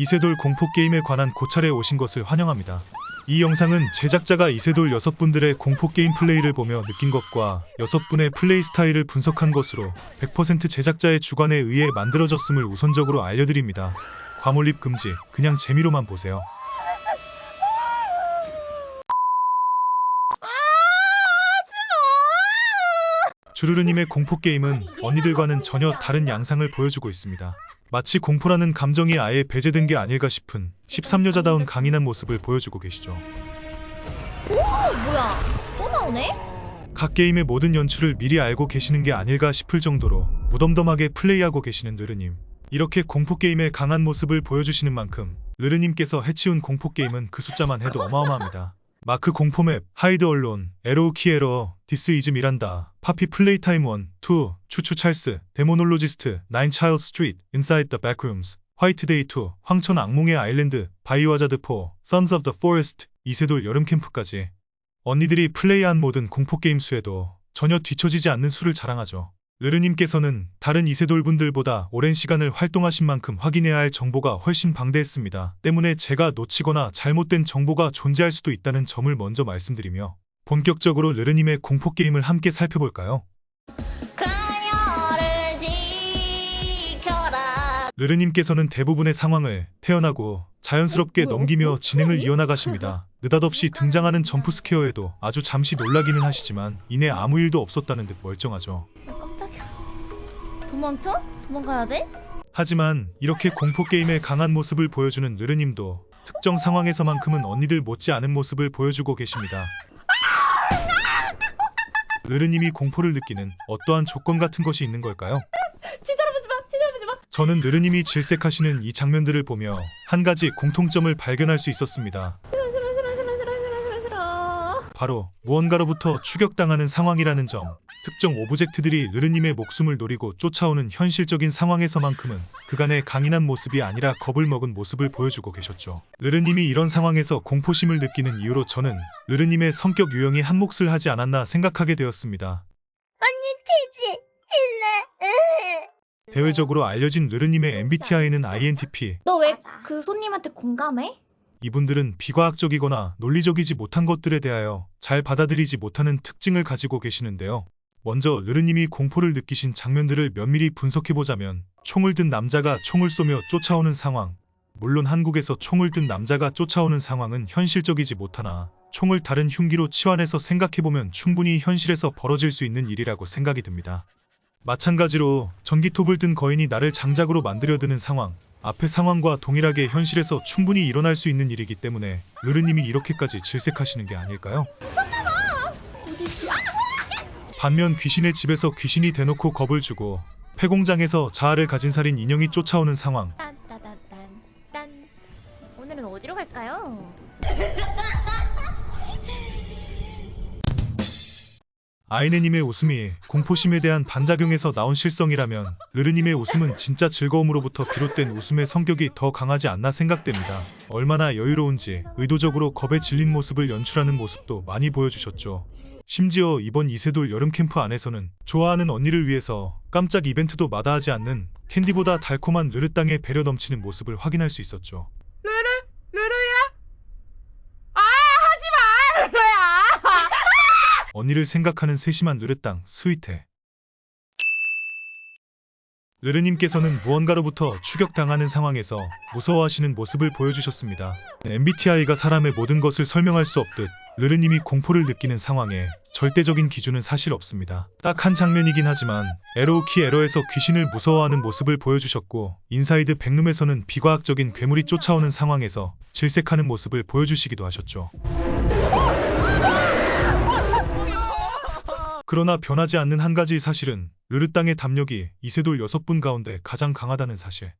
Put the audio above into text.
이세돌 공포게임에 관한 고찰에 오신 것을 환영합니다. 이 영상은 제작자가 이세돌 6분들의 공포게임 플레이를 보며 느낀 것과 6분의 플레이 스타일을 분석한 것으로 100% 제작자의 주관에 의해 만들어졌음을 우선적으로 알려드립니다. 과몰입 금지, 그냥 재미로만 보세요. 주르르님의 공포게임은 언니들과는 전혀 다른 양상을 보여주고 있습니다. 마치 공포라는 감정이 아예 배제된 게 아닐까 싶은 13여자다운 강인한 모습을 보여주고 계시죠. 오 뭐야 또 나오네? 각 게임의 모든 연출을 미리 알고 계시는 게 아닐까 싶을 정도로 무덤덤하게 플레이하고 계시는 르르님. 이렇게 공포게임의 강한 모습을 보여주시는 만큼 르르님께서 해치운 공포게임은 그 숫자만 해도 어마어마합니다. 마크 공포맵, 하이드 언론, 에로우 키 에러, 디스 이즈 미란다, 파피 플레이타임 1, 2, 추추 찰스, 데모놀로지스트, 나인 차일드 스트리트, 인사이드 더 백룸스, 화이트데이 2, 황천 악몽의 아일랜드, 바이오하자드 4, 선스 오브 더 포레스트, 이세돌 여름 캠프까지 언니들이 플레이한 모든 공포게임 수에도 전혀 뒤처지지 않는 수를 자랑하죠. 르르님께서는 다른 이세돌 분들보다 오랜 시간을 활동하신 만큼 확인해야 할 정보가 훨씬 방대했습니다. 때문에 제가 놓치거나 잘못된 정보가 존재할 수도 있다는 점을 먼저 말씀드리며 본격적으로 르르님의 공포게임을 함께 살펴볼까요? 르르님께서는 대부분의 상황을 태연하고 자연스럽게 넘기며 진행을 이어나가십니다. 느닷없이 등장하는 점프 스퀘어에도 아주 잠시 놀라기는 하시지만 이내 아무 일도 없었다는 듯 멀쩡하죠. 아, 깜짝이야 도망쳐? 도망가야 돼? 하지만 이렇게 공포 게임의 강한 모습을 보여주는 르르님도 특정 상황에서만큼은 언니들 못지 않은 모습을 보여주고 계십니다. 르르님이 공포를 느끼는 어떠한 조건 같은 것이 있는 걸까요? 치사하지 마 치사하지 마 저는 르르님이 질색하시는 이 장면들을 보며 한 가지 공통점을 발견할 수 있었습니다. 바로 무언가로부터 추격당하는 상황이라는 점. 특정 오브젝트들이 르르님의 목숨을 노리고 쫓아오는 현실적인 상황에서만큼은 그간의 강인한 모습이 아니라 겁을 먹은 모습을 보여주고 계셨죠. 르르님이 이런 상황에서 공포심을 느끼는 이유로 저는 르르님의 성격 유형이 한 몫을 하지 않았나 생각하게 되었습니다. 대외적으로 알려진 르르님의 MBTI는 INTP. 너왜그 손님한테 공감해? 이분들은 비과학적이거나 논리적이지 못한 것들에 대하여 잘 받아들이지 못하는 특징을 가지고 계시는데요. 먼저 르르님이 공포를 느끼신 장면들을 면밀히 분석해보자면 총을 든 남자가 총을 쏘며 쫓아오는 상황. 물론 한국에서 총을 든 남자가 쫓아오는 상황은 현실적이지 못하나 총을 다른 흉기로 치환해서 생각해보면 충분히 현실에서 벌어질 수 있는 일이라고 생각이 듭니다. 마찬가지로 전기톱을 든 거인이 나를 장작으로 만들려 드는 상황. 앞의 상황과 동일하게 현실에서 충분히 일어날 수 있는 일이기 때문에 르르님이 이렇게까지 질색하시는 게 아닐까요? 반면 귀신의 집에서 귀신이 대놓고 겁을 주고 폐공장에서 자아를 가진 살인 인형이 쫓아오는 상황. 딴따단딴딴 오늘은 어디로 갈까요? 아이네님의 웃음이 공포심에 대한 반작용에서 나온 실성이라면 르르님의 웃음은 진짜 즐거움으로부터 비롯된 웃음의 성격이 더 강하지 않나 생각됩니다. 얼마나 여유로운지 의도적으로 겁에 질린 모습을 연출하는 모습도 많이 보여주셨죠. 심지어 이번 이세돌 여름 캠프 안에서는 좋아하는 언니를 위해서 깜짝 이벤트도 마다하지 않는 캔디보다 달콤한 르르땅의 배려 넘치는 모습을 확인할 수 있었죠. 루루? 루루야? 아 하지마 루루야 언니를 생각하는 세심한 르르땅 스위테 르르님께서는 무언가로부터 추격당하는 상황에서 무서워하시는 모습을 보여주셨습니다. MBTI가 사람의 모든 것을 설명할 수 없듯 르르님이 공포를 느끼는 상황에 절대적인 기준은 사실 없습니다. 딱 한 장면이긴 하지만 에로우키 에러에서 귀신을 무서워하는 모습을 보여주셨고 인사이드 백룸에서는 비과학적인 괴물이 쫓아오는 상황에서 질색하는 모습을 보여주시기도 하셨죠. 그러나 변하지 않는 한 가지 사실은 르르땅의 담력이 이세돌 6분 가운데 가장 강하다는 사실.